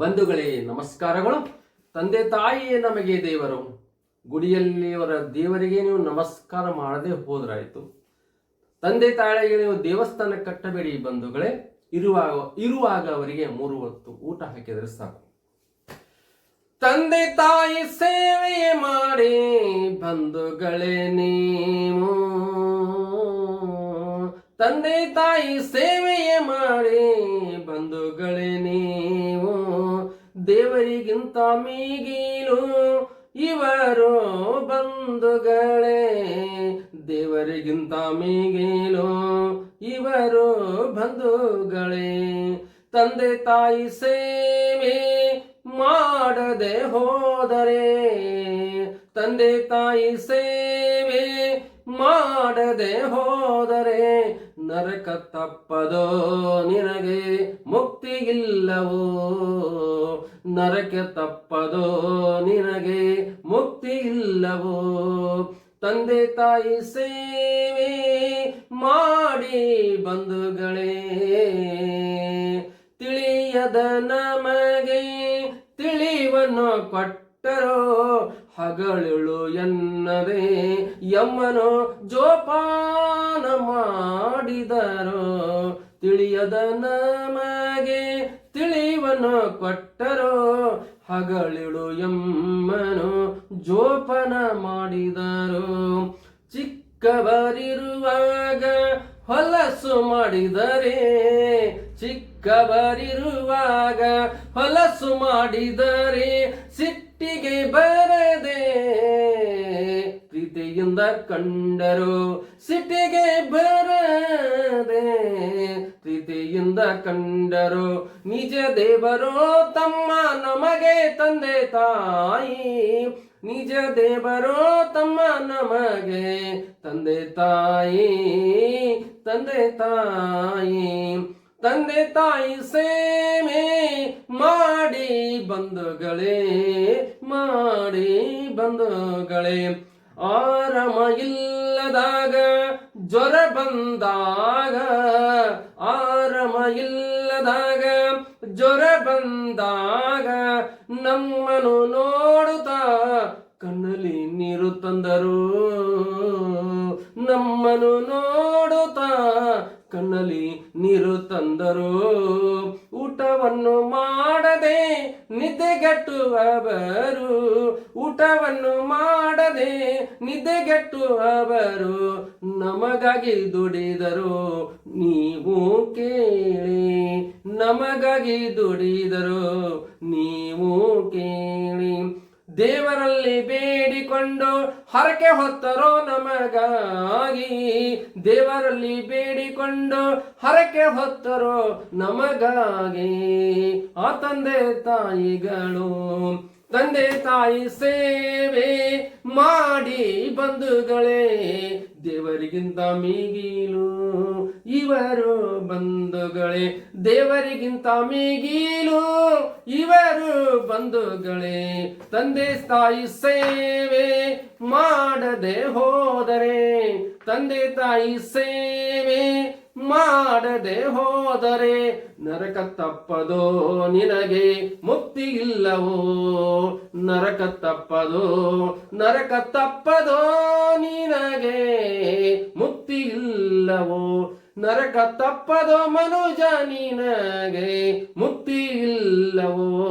ಬಂಧುಗಳೇ, ನಮಸ್ಕಾರಗಳು. ತಂದೆ ತಾಯಿಯೇ ನಮಗೆ ದೇವರು. ಗುಡಿಯಲ್ಲಿ ಅವರ ದೇವರಿಗೆ ನೀವು ನಮಸ್ಕಾರ ಮಾಡದೆ ಹೋದ್ರಾಯಿತು. ತಂದೆ ತಾಯಿಗೆ ನೀವು ದೇವಸ್ಥಾನ ಕಟ್ಟಬೇಡಿ ಬಂಧುಗಳೇ. ಇರುವಾಗ ಇರುವಾಗ ಅವರಿಗೆ ಮೂರು ಹೊತ್ತು ಊಟ ಹಾಕಿದರೆ ಸಾಕು. ತಂದೆ ತಾಯಿ ಸೇವೆ ಮಾಡಿ ಬಂಧುಗಳೇ ನೀವು. ತಂದೆ ತಾಯಿ ಸೇವೆಯೇ ಮಾಡಿ ಬಂಧುಗಳೇ ನೀವು. ದೇವರಿಗಿಂತ ಮೀಗಿಲು ಇವರು ಬಂಧುಗಳೇ. ದೇವರಿಗಿಂತ ಮೀಗಿಲು ಇವರು ಬಂಧುಗಳೇ. ತಂದೆ ತಾಯಿ ಸೇವೆ ಮಾಡದೆ ಹೋದರೆ ತಂದೆ ತಾಯಿ ಸೇವೆ ಮಾಡದೆ ಹೋದರೆ ನರಕ ತಪ್ಪದೋ ನಿನಗೆ ಮುಕ್ತಿ ಇಲ್ಲವೋ? ನರಕ ತಪ್ಪದೋ ನಿನಗೆ ಮುಕ್ತಿ ಇಲ್ಲವೋ? ತಂದೆ ತಾಯಿ ಸೇವೆ ಮಾಡಿ ಬಂಧುಗಳೇ, ತಿಳಿಯದ ನಮಗೆ ತಿಳಿವನ್ನು ಕೊಟ್ಟರೋ ಹಗಳುಳು ಎನ್ನದೆ ಯಮ್ಮನು ಜೋಪಾನ ಮಾಡಿದರೋ ತಿಳಿಯದ ನಮಗೆ ತಿಳಿವನು ಕೊಟ್ಟರೋ ಹಗಳಿಳು ಎಮ್ಮನು ಜೋಪನ ಮಾಡಿದರು ಚಿಕ್ಕವರಿರುವಾಗ ಹೊಲಸು ಮಾಡಿದರೆ ಚಿಕ್ಕವರಿರುವಾಗ ಹೊಲಸು ಮಾಡಿದರೆ ಕಂಡರು ಸಿಟಿಗೆ ಬರದೆ, ಪ್ರೀತಿಯಿಂದ ಕಂಡರು ನಿಜ ದೇವರು ತಮ್ಮ ನಮಗೆ ತಂದೆ ತಾಯಿ. ನಿಜ ದೇವರು ತಮ್ಮ ನಮಗೆ ತಂದೆ ತಾಯಿ ತಂದೆ ತಾಯಿ. ತಂದೆ ತಾಯಿ ಸೇವೆ ಮಾಡಿ ಬಂಧುಗಳೇ ಮಾಡಿ ಬಂಧುಗಳೇ. ಆರಾಮ ಇಲ್ಲದಾಗ ಜ್ವರ ಬಂದಾಗ ಆರಾಮ ಇಲ್ಲದಾಗ ಜ್ವರ ಬಂದಾಗ ನಮ್ಮನು ನೋಡುತ್ತಾ ಕಣ್ಣಲ್ಲಿ ನೀರು ತಂದರು. ನಮ್ಮನು ನೋಡುತ್ತಾ ಕಣ್ಣಲ್ಲಿ ನೀರು ತಂದರು. ಊಟವನ್ನು ಮಾಡದೆ ನಿದ್ದೆಗೆಟ್ಟುವವರು ಊಟವನ್ನು ಮಾಡದೆ ನಿದ್ದೆಗೆಟ್ಟು ಅವರು ನಮಗಾಗಿ ದುಡಿದರು. ನೀವು ಕೇಳಿ, ನಮಗಾಗಿ ದುಡಿದರು. ನೀವು ಕೇಳಿ, ದೇವರಲ್ಲಿ ಬೇಡಿಕೊಂಡು ಹರಕೆ ಹೊತ್ತರೋ ನಮಗಾಗಿ. ದೇವರಲ್ಲಿ ಬೇಡಿಕೊಂಡು ಹರಕೆ ಹೊತ್ತರೋ ನಮಗಾಗಿ. ಆ ತಂದೆ ತಾಯಿಗಳು ತಂದೆ ತಾಯಿ ಸೇವೆ ಮಾಡಿ ಬಂಧುಗಳೇ, ದೇವರಿಗಿಂತ ಮೀಗಿಲು ಇವರು ಬಂಧುಗಳೇ, ದೇವರಿಗಿಂತ ಮೀಗಿಲು ಇವರು ಬಂಧುಗಳೇ. ತಂದೆ ತಾಯಿ ಸೇವೆ ಮಾಡದೆ ಹೋದರೆ, ತಂದೆ ತಾಯಿ ಸೇವೆ ಮಾಡದೆ ಹೋದರೆ ನರಕ ತಪ್ಪದೋ ನಿನಗೆ ಮುಕ್ತಿ ಇಲ್ಲವೋ? ನರಕ ತಪ್ಪದೋ ನರಕ ತಪ್ಪದೋ ನಿನಗೆ ಮುಕ್ತಿ ಇಲ್ಲವೋ? ನರಕ ತಪ್ಪದೋ ಮನುಜ ನಿನಗೆ ಮುಕ್ತಿ ಇಲ್ಲವೋ?